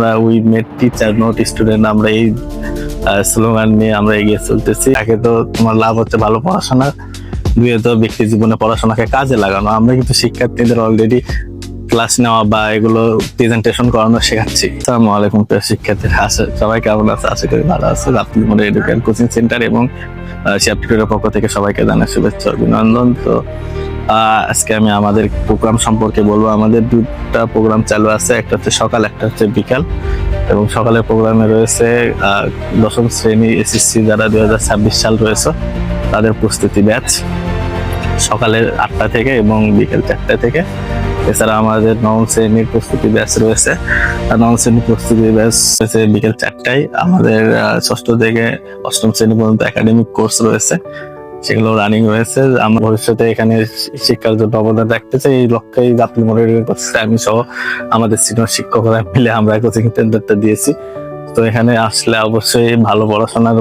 আমরা we made teacher not student আমরা এই স্লোগান নিয়ে আমরা এগিয়ে চলতেছি। একে তো তোমার লাভ হচ্ছে ভালো পড়াশোনা, দুয়ে তো ব্যক্তি জীবনে পড়াশোনাকে কাজে লাগানো। আমরা কিন্তু শিক্ষার্থীদের অলরেডি ক্লাস নেওয়া বা এগুলো প্রেজেন্টেশন করানো শেখাচ্ছি। আসসালামু আলাইকুম প্রিয় শিক্ষার্থীরা আছে সবাই কেমন আছে? আশা করি ভালো আছে। আপনি মনে এডুকেশন কোচিং সেন্টার এবং চ্যাপ্টারের পক্ষ থেকে সবাইকে জানাই শুভেচ্ছা, অভিনন্দন। তো আজকে আমি আমাদের প্রোগ্রাম সম্পর্কে বলব। আমাদের দুটা প্রোগ্রাম চালু আছে, একটা হচ্ছে সকাল, একটা হচ্ছে বিকাল। এবং সকালের প্রোগ্রামে রয়েছে দশম শ্রেণি এসএসসি যারা দুই হাজার ছাব্বিশ সাল রয়েছে, তাদের প্রস্তুতি ব্যাচ সকালের আটটা থেকে এবং বিকেল চারটা থেকে। এছাড়া আমাদের নবম শ্রেণির প্রস্তুতি ব্যাচ রয়েছে। নবম শ্রেণির প্রস্তুতি ব্যাচ রয়েছে বিকেল চারটায়। আমাদের ষষ্ঠ থেকে অষ্টম শ্রেণি পর্যন্ত একাডেমিক কোর্স রয়েছে। সেগুলো রানিং হয়েছে। আমরা ভবিষ্যতে এখানে শিক্ষার জন্য অবদান রাখতে চাই এই লক্ষ্যেই জাতীয় মনে করছে আমি সহ আমাদের সিনিয়র শিক্ষকরা মিলে আমরা কোচিং সেন্টারটা দিয়েছি। তো এখানে আসলে অবশ্যই ভালো পড়াশোনার